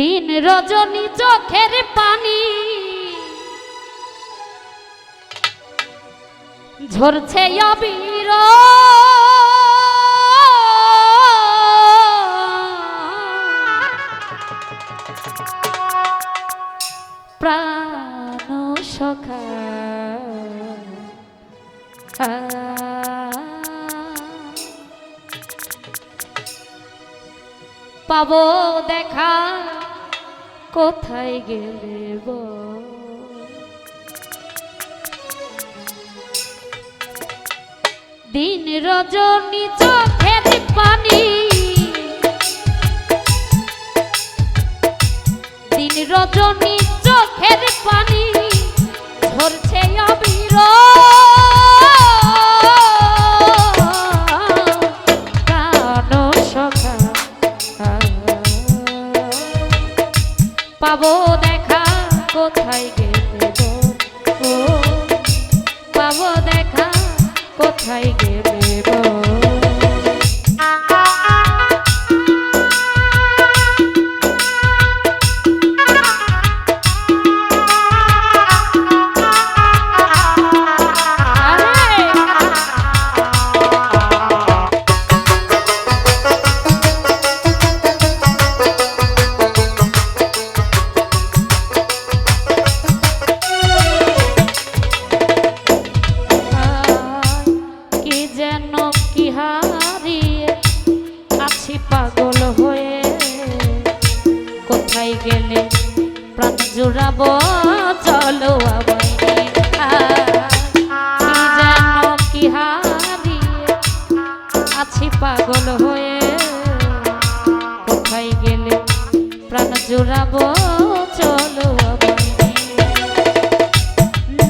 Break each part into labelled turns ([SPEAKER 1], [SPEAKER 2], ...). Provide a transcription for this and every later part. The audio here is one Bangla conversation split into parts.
[SPEAKER 1] দিন রজনী চোখের পানি। ঝরছে অবির। প্রাণ সখা। পাবো দেখা কোথায় গেলে বল? দিন রজনী চোখের পানি দিন রজনী চোখের পানি ঝরছে অবির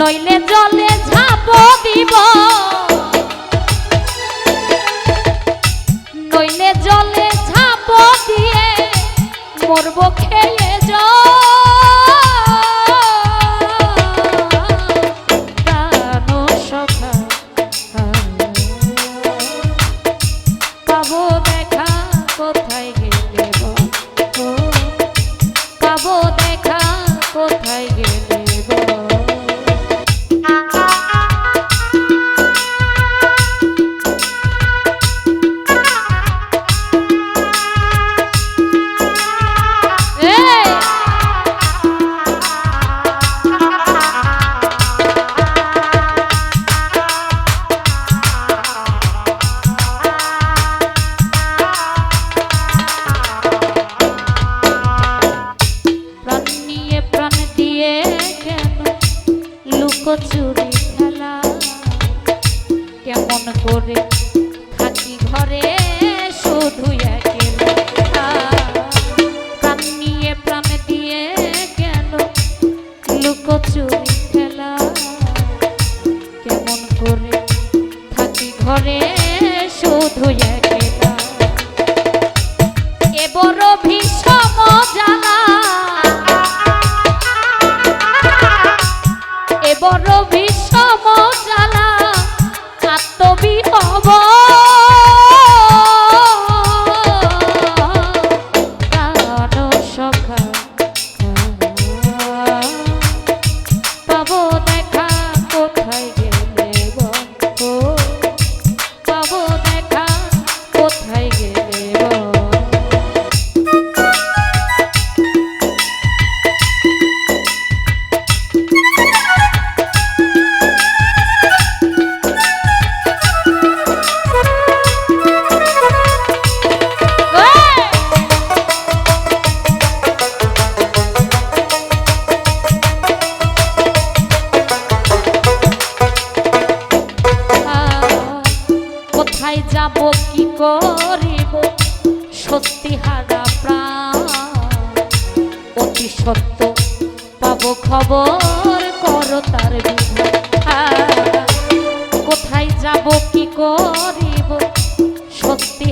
[SPEAKER 1] নইলে জলে ঝাঁপ দিব নইলে জলে ঝাঁপ দিয়ে মরব খেয়ে পাবো দেখা কোথায় গেলে? পাবো দেখা কোথায় গেলে লুকোচুরি কোথায় যাব, কি করিব? সত্যি হারা প্রাণ। অতি সত্য পাব খবর, কর তার কোথায় যাব, কি করিব? সত্যি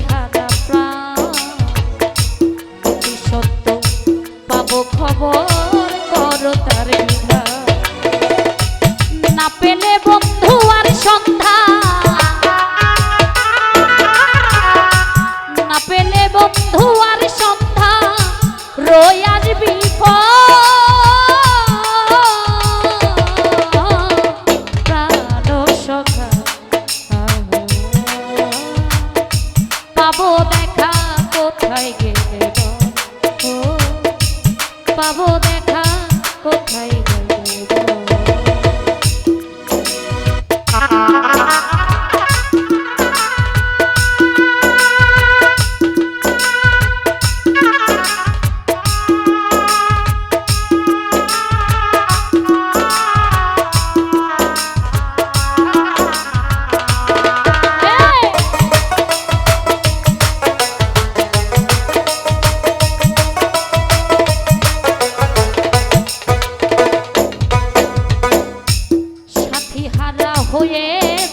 [SPEAKER 1] হয়ে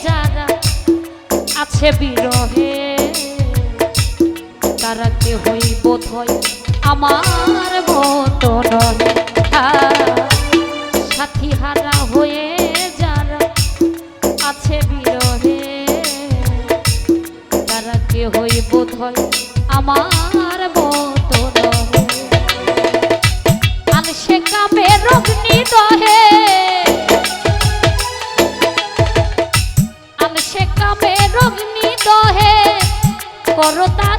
[SPEAKER 1] যারা আছে বিরহে, তারা কে হই বোধ হয় আমার মতো হ্যাঁ, সাথী হারা হয়ে যারা আছে বিরহে, তারা কে হই বোধ হয় আমার মতো নহে সে কামে দহে করতা